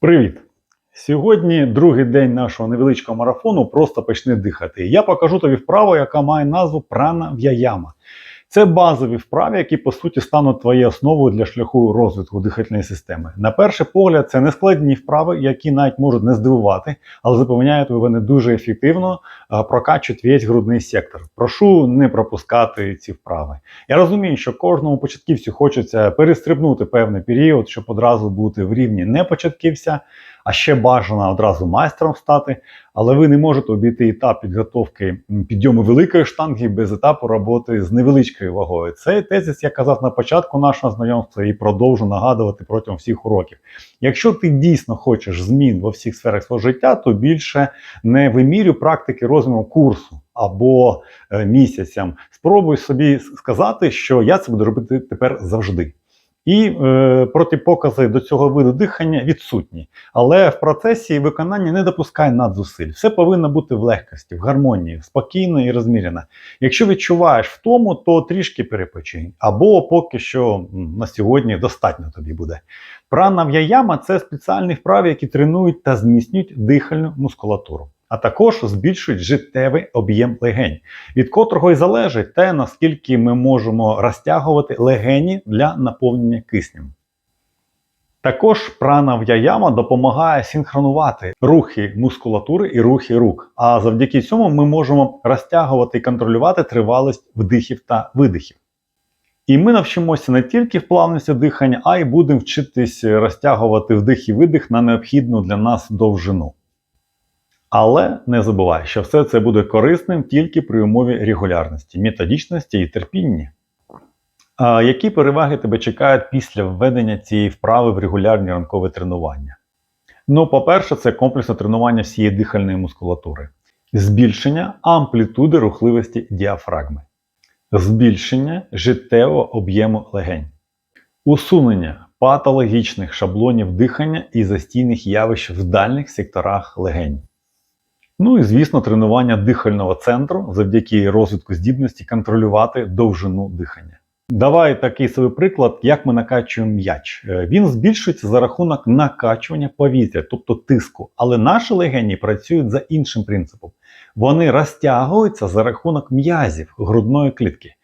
Привіт! Сьогодні другий день нашого невеличкого марафону просто почни дихати. Я покажу тобі вправу, яка має назву прана в'яяма. Це базові вправи, які по суті стануть твоєю основою для шляху розвитку дихальної системи. На перший погляд, це нескладні вправи, які навіть можуть не здивувати, але запевняю тебе, вони дуже ефективно прокачують весь грудний сектор. Прошу не пропускати ці вправи. Я розумію, що кожному початківцю хочеться перестрибнути певний період, щоб одразу бути в рівні не початківця, а ще бажано одразу майстром стати. Але ви не можете обійти етап підготовки підйому великої штанги без етапу роботи з невеличкою вагою. Цей тезис я казав на початку нашого знайомства і продовжу нагадувати протягом всіх уроків. Якщо ти дійсно хочеш змін во всіх сферах свого життя, то більше не вимірю практики розміру курсу або е, місяцям. Спробуй собі сказати, що я це буду робити тепер завжди. І е, протипокази до цього виду дихання відсутні. Але в процесі виконання не допускай надзусиль. Все повинно бути в легкості, в гармонії, спокійно і розмірено. Якщо відчуваєш втому, то трішки перепочинь. Або поки що на сьогодні достатньо тобі буде. Прана в'яяма це спеціальні вправи, які тренують та зміцнюють дихальну мускулатуру. А також збільшують життєвий об'єм легень, від котрого й залежить те, наскільки ми можемо розтягувати легені для наповнення киснем. Також прана в'яяма допомагає синхронувати рухи мускулатури і рухи рук. А завдяки цьому ми можемо розтягувати і контролювати тривалість вдихів та видихів. І ми навчимося не тільки в плавності дихання, а й будемо вчитись розтягувати вдих і видих на необхідну для нас довжину. Але не забувай, що все це буде корисним тільки при умові регулярності, методичності і терпіння. А які переваги тебе чекають після введення цієї вправи в регулярні ранкові тренування? Ну, по-перше, це комплексне тренування всієї дихальної мускулатури, збільшення амплітуди рухливості діафрагми, збільшення життєвого об'єму легень, усунення патологічних шаблонів дихання і застійних явищ в дальніх секторах легень. Ну і звісно, тренування дихального центру завдяки розвитку здібності контролювати довжину дихання. Давай такий собі приклад, як ми накачуємо м'яч. Е, Він збільшується за рахунок накачування повітря, тобто тиску. Але наші легені працюють за іншим принципом. Вони розтягуються за рахунок м'язів грудної клітки.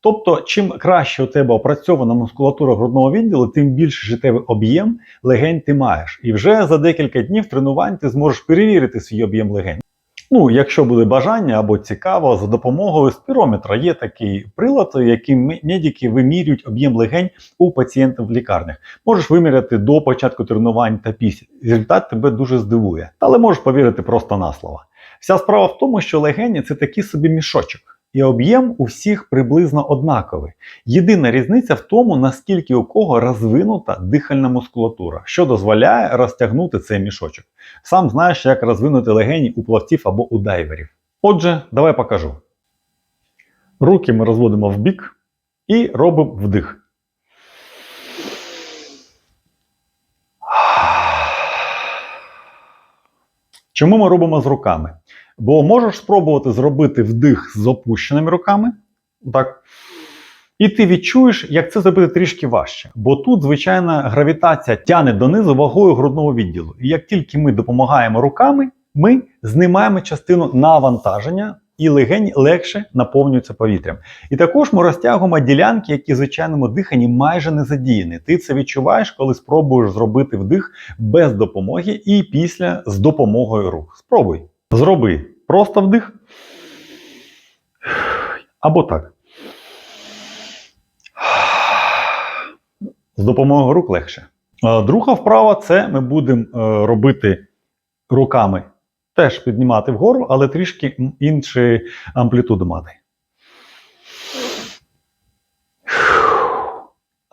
Тобто, чим краще у тебе опрацьована мускулатура грудного відділу, тим більше життєвий об'єм легень ти маєш. І вже за декілька днів тренувань ти зможеш перевірити свій об'єм легень. Ну, якщо буде бажання або цікаво, за допомогою спірометра є такий прилад, яким ме- медики вимірюють об'єм легень у пацієнтів в лікарнях. Можеш виміряти до початку тренувань та після. Результат тебе дуже здивує, але можеш повірити просто на слово. Вся справа в тому, що легені це такий собі мішочок, і об'єм у всіх приблизно однаковий. Єдина різниця в тому, наскільки у кого розвинута дихальна мускулатура, що дозволяє розтягнути цей мішочок. Сам знаєш, як розвинути легені у плавців або у дайверів. Отже, давай покажу. Руки ми розводимо в бік і робимо вдих. Чому ми робимо з руками? Бо можеш спробувати зробити вдих з опущеними руками. Так. І ти відчуєш, як це зробити трішки важче. Бо тут, звичайна гравітація тягне донизу вагою грудного відділу. І як тільки ми допомагаємо руками, ми знімаємо частину навантаження, і легені легше наповнюються повітрям. І також ми розтягуємо ділянки, які в звичайному диханні майже не задіяні. Ти це відчуваєш, коли спробуєш зробити вдих без допомоги і після з допомогою рук. Спробуй. Зроби просто вдих. Або так. З допомогою рук легше. Е, Друга вправа це ми будемо е, робити руками. Теж піднімати вгору, але трішки іншу амплітуду мати.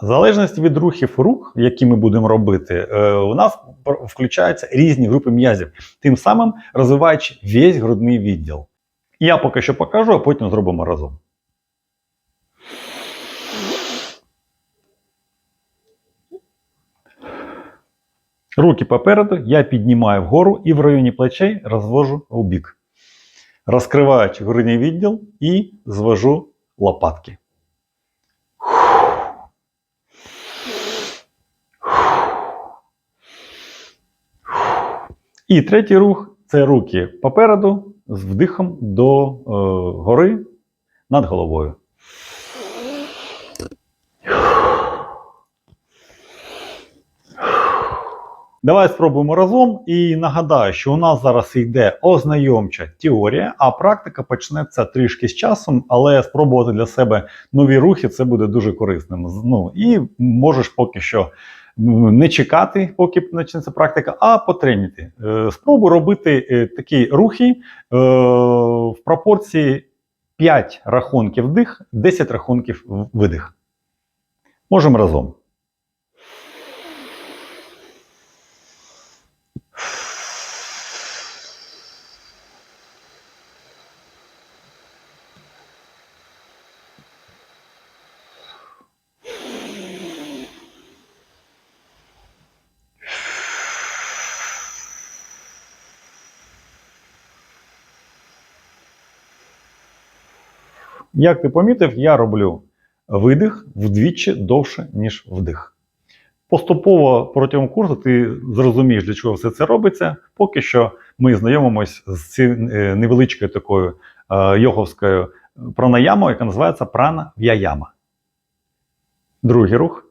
В залежності від рухів рук, які ми будемо робити, е, у нас включаються різні групи м'язів, тим самим розвиваючи весь грудний відділ. Я поки що покажу, а потім зробимо разом. Руки попереду, я піднімаю вгору і в районі плечей розвожу у бік. Розкриваючи грудний відділ і звожу лопатки. І третій рух це руки попереду з вдихом до е, гори над головою. Давай спробуємо разом і нагадаю, що у нас зараз йде ознайомча теорія, а практика почнеться трішки з часом, але спробувати для себе нові рухи це буде дуже корисним. Ну і можеш поки що не чекати, поки почнеться практика, а потримати. Спробу робити е, такі рухи е, в пропорції 5 рахунків вдих, 10 рахунків видих. Можемо разом. Як ти помітив, я роблю видих вдвічі довше, ніж вдих. Поступово протягом курсу ти зрозумієш, для чого все це робиться. Поки що ми знайомимось з цією е, невеличкою такою е, йоговською пранаямою, яка називається прана в'яяма. Другий рух.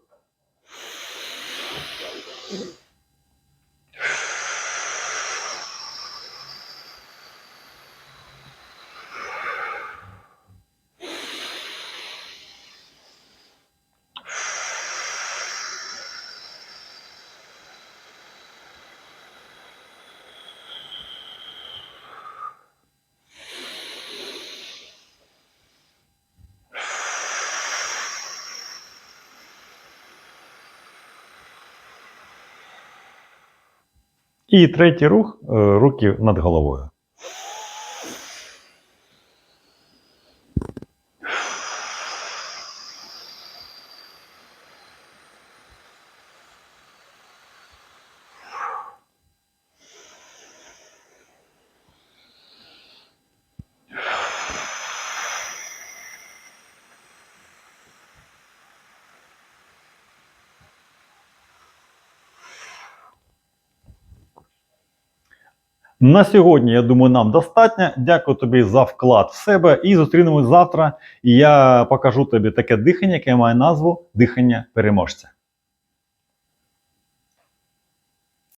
І третій рух е, руки над головою. На сьогодні, я думаю, нам достатньо. Дякую тобі за вклад в себе і зустрінемось завтра. І я покажу тобі таке дихання, яке має назву дихання переможця.